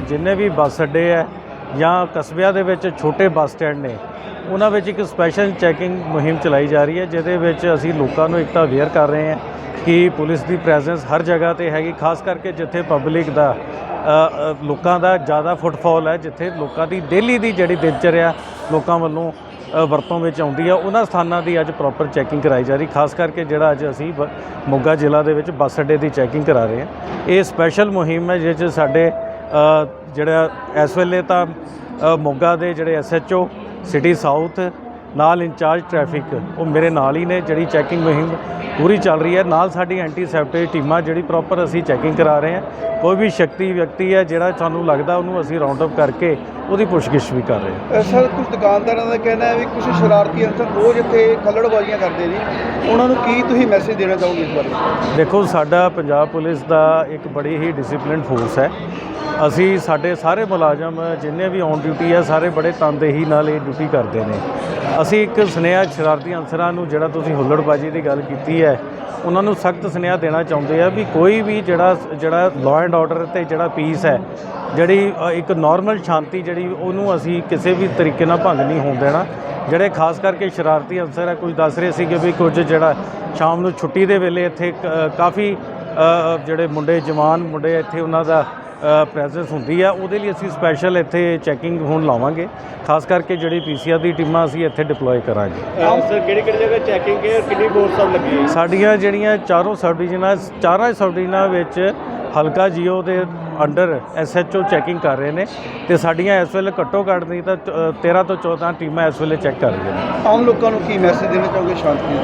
ਜਿੰਨੇ ਵੀ ਬੱਸ ਅੱਡੇ ਹੈ ਜਾਂ ਕਸਬਿਆਂ ਦੇ ਵਿੱਚ ਛੋਟੇ ਬੱਸ ਸਟੈਂਡ ਨੇ, ਉਹਨਾਂ ਵਿੱਚ ਇੱਕ ਸਪੈਸ਼ਲ ਚੈਕਿੰਗ ਮੁਹਿੰਮ ਚਲਾਈ ਜਾ ਰਹੀ ਹੈ, ਜਿਹਦੇ ਵਿੱਚ ਅਸੀਂ ਲੋਕਾਂ ਨੂੰ ਇੱਕ ਤਾਂ ਅਵੇਅਰ ਕਰ ਰਹੇ ਹਾਂ ਕਿ ਪੁਲਿਸ ਦੀ ਪ੍ਰੈਜ਼ੈਂਸ ਹਰ ਜਗ੍ਹਾ ਤੇ ਹੈਗੀ, ਖਾਸ ਕਰਕੇ ਜਿੱਥੇ ਪਬਲਿਕ ਦਾ ਲੋਕਾਂ ਦਾ ਜ਼ਿਆਦਾ ਫੁੱਟਫਾਲ ਹੈ, ਜਿੱਥੇ ਲੋਕਾਂ ਦੀ ਡੇਲੀ ਦੀ ਜਿਹੜੀ ਦਿਨਚਰਿਆ ਲੋਕਾਂ ਵੱਲੋਂ ਵਰਤੋਂ ਵਿੱਚ ਆਉਂਦੀ ਆ ਉਹਨਾਂ ਸਥਾਨਾਂ ਦੀ ਅੱਜ ਪ੍ਰੋਪਰ ਚੈਕਿੰਗ ਕਰਾਈ ਜਾ ਰਹੀ, ਖਾਸ ਕਰਕੇ ਜਿਹੜਾ ਅੱਜ ਅਸੀਂ ਬ- ਮੋਗਾ ਜ਼ਿਲ੍ਹਾ ਦੇ ਵਿੱਚ ਬੱਸ ਅੱਡੇ ਦੀ ਚੈਕਿੰਗ ਕਰਾ ਰਹੇ ਹਾਂ। ਇਹ ਸਪੈਸ਼ਲ ਮੁਹਿੰਮ ਹੈ ਜਿਸ 'ਚ ਸਾਡੇ ਜਿਹੜਾ ਇਸ ਵੇਲੇ ਤਾਂ ਮੋਗਾ ਦੇ ਜਿਹੜੇ ਐਸਐਚਓ ਸਿਟੀ ਸਾਊਥ ਨਾਲ ਇੰਚਾਰਜ ਟ੍ਰੈਫਿਕ ਉਹ ਮੇਰੇ ਨਾਲ ਹੀ ਨੇ, ਜਿਹੜੀ ਚੈਕਿੰਗ ਮੁਹਿੰਮ ਪੂਰੀ ਚੱਲ ਰਹੀ ਹੈ। ਨਾਲ ਸਾਡੀ ਐਂਟੀ ਸੈਪਟੇਜ ਟੀਮਾਂ, ਜਿਹੜੀ ਪ੍ਰੋਪਰ ਅਸੀਂ ਚੈਕਿੰਗ ਕਰਾ ਰਹੇ ਹਾਂ। ਕੋਈ ਵੀ ਸ਼ਕਤੀ ਵਿਅਕਤੀ ਹੈ, ਜਿਹੜਾ ਸਾਨੂੰ ਲੱਗਦਾ, ਉਹਨੂੰ ਅਸੀਂ ਰਾਉਂਡ ਅਪ ਕਰਕੇ ਉਹਦੀ ਪੁੱਛਗਿੱਛ ਵੀ ਕਰ ਰਹੇ ਹਾਂ ਸਰ ਕੁਝ ਦੁਕਾਨਦਾਰਾਂ ਦਾ ਕਹਿਣਾ ਹੈ ਵੀ ਕੁਝ ਸ਼ਰਾਰਤੀ ਅੰਸਰ ਰੋਜ਼ ਇੱਥੇ ਖੱਲੜਬਾਜ਼ੀਆਂ ਕਰਦੇ ਜੀ ਉਹਨਾਂ ਨੂੰ ਕੀ ਤੁਸੀਂ ਮੈਸੇਜ ਦੇਣਾ ਚਾਹੋਗੇ ਇਸ ਬਾਰੇ? ਦੇਖੋ ਸਾਡਾ ਪੰਜਾਬ ਪੁਲਿਸ ਦਾ ਇੱਕ ਬੜੀ ਹੀ ਡਿਸਪਲਿਨਡ ਫੋਰਸ ਹੈ। ਅਸੀਂ ਸਾਡੇ ਸਾਰੇ ਮੁਲਾਜ਼ਮ ਜਿੰਨੇ ਵੀ ਔਨ ਡਿਊਟੀ ਹੈ ਸਾਰੇ ਬੜੇ ਤਨਦੇਹੀ ਨਾਲ ਇਹ ਡਿਊਟੀ ਕਰਦੇ ਨੇ। ਅਸੀਂ ਇੱਕ ਸੁਨੇਹਾ ਸ਼ਰਾਰਤੀ ਅਨਸਰਾਂ ਨੂੰ ਜਿਹੜਾ ਤੁਸੀਂ ਹੁੱਲੜਬਾਜੀ ਦੀ ਗੱਲ ਕੀਤੀ ਹੈ ਉਹਨਾਂ ਨੂੰ ਸਖਤ ਸੁਨੇਹਾ ਦੇਣਾ ਚਾਹੁੰਦੇ ਆ ਵੀ ਕੋਈ ਵੀ ਜਿਹੜਾ ਜਿਹੜਾ ਲਾਅ ਐਂਡ ਆਰਡਰ ਤੇ ਜਿਹੜਾ ਪੀਸ ਹੈ ਜਿਹੜੀ ਅ, ਇੱਕ ਨਾਰਮਲ ਸ਼ਾਂਤੀ ਜਿਹੜੀ ਉਹਨੂੰ ਅਸੀਂ ਕਿਸੇ ਵੀ ਤਰੀਕੇ ਨਾਲ ਭੰਗ ਨਹੀਂ ਹੋਣ ਦੇਣਾ। ਜਿਹੜੇ ਖਾਸ ਕਰਕੇ ਸ਼ਰਾਰਤੀ ਅਨਸਰ ਹੈ ਕੁਝ ਦੱਸ ਰਹੇ ਸੀ ਕਿ ਵੀ ਕੁਝ ਜਿਹੜਾ ਸ਼ਾਮ ਨੂੰ ਛੁੱਟੀ ਦੇ ਵੇਲੇ ਇੱਥੇ ਕਾਫੀ ਜਿਹੜੇ ਮੁੰਡੇ ਜਵਾਨ ਮੁੰਡੇ ਇੱਥੇ ਉਹਨਾਂ ਦਾ ਪ੍ਰੈਜ਼ੈਂਸ ਹੁੰਦੀ ਆ ਉਹਦੇ ਲਈ ਅਸੀਂ ਸਪੈਸ਼ਲ ਇੱਥੇ ਚੈਕਿੰਗ ਹੁਣ ਲਾਵਾਂਗੇ। ਖਾਸ ਕਰਕੇ ਜਿਹੜੀ ਪੀਸੀਆਰ ਦੀ ਟੀਮਾਂ ਅਸੀਂ ਇੱਥੇ ਡਿਪਲੋਏ ਕਰਾਂਗੇ। ਸਰ ਕਿਹੜੀ ਕਿਹੜੀ ਜਗ੍ਹਾ ਚੈਕਿੰਗ ਹੈ ਕਿੰਨੀ ਫੋਰਸ ਸਭ ਲੱਗੀ ਹੈ? ਸਾਡੀਆਂ ਜਿਹੜੀਆਂ ਚਾਰੋਂ ਸਬ ਡਿਵੀਜ਼ਨਾਂ ਚਾਰਾਂ ਸਬ ਡਿਵੀਜ਼ਨਾਂ ਵਿੱਚ ਹਲਕਾ ਜੀਓ ਦੇ ਅੰਡਰ ਐਸਐਚਓ ਚੈਕਿੰਗ ਕਰ ਰਹੇ ਨੇ ਤੇ ਸਾਡੀਆਂ ਇਸ ਵੇਲੇ ਘੱਟੋ ਘੱਟ ਨਹੀਂ ਤਾਂ ਅ, 13 ਤੋਂ 14 ਟੀਮਾਂ ਇਸ ਵੇਲੇ ਚੈੱਕ ਕਰ ਰਹੀਆਂ ਨੇ। ਆਮ ਲੋਕਾਂ ਨੂੰ ਕੀ ਮੈਸੇਜ ਦੇਣਾ ਚਾਹੋਗੇ ਸ਼ਾਂਤੀ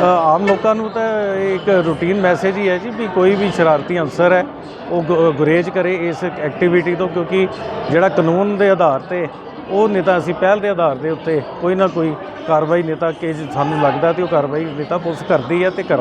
ਦਾ ਆਮ ਲੋਕਾਂ ਨੂੰ ਤਾਂ ਇੱਕ ਰੂਟੀਨ ਮੈਸੇਜ ਹੀ ਹੈ ਜੀ ਵੀ ਕੋਈ ਵੀ ਸ਼ਰਾਰਤੀ ਅਨਸਰ ਹੈ ਉਹ ਗੁਰੇਜ਼ ਕਰੇ ਇਸ ਐਕਟੀਵਿਟੀ ਤੋਂ ਕਿਉਂਕਿ ਜਿਹੜਾ ਕਾਨੂੰਨ ਦੇ ਆਧਾਰ ਤੇ ਉਹ ਨਹੀਂ ਤਾਂ ਅਸੀਂ ਪਹਿਲ ਦੇ ਆਧਾਰ ਦੇ ਉੱਤੇ ਕੋਈ ਨਾ ਕੋਈ ਕਾਰਵਾਈ ਨਹੀਂ ਤਾਂ ਕਿ ਸਾਨੂੰ ਲੱਗਦਾ ਤੇ ਉਹ ਕਾਰਵਾਈ ਨਹੀਂ ਤਾਂ ਪੁਲਿਸ ਕਰਦੀ ਹੈ ਤੇ ਕਰਾਂ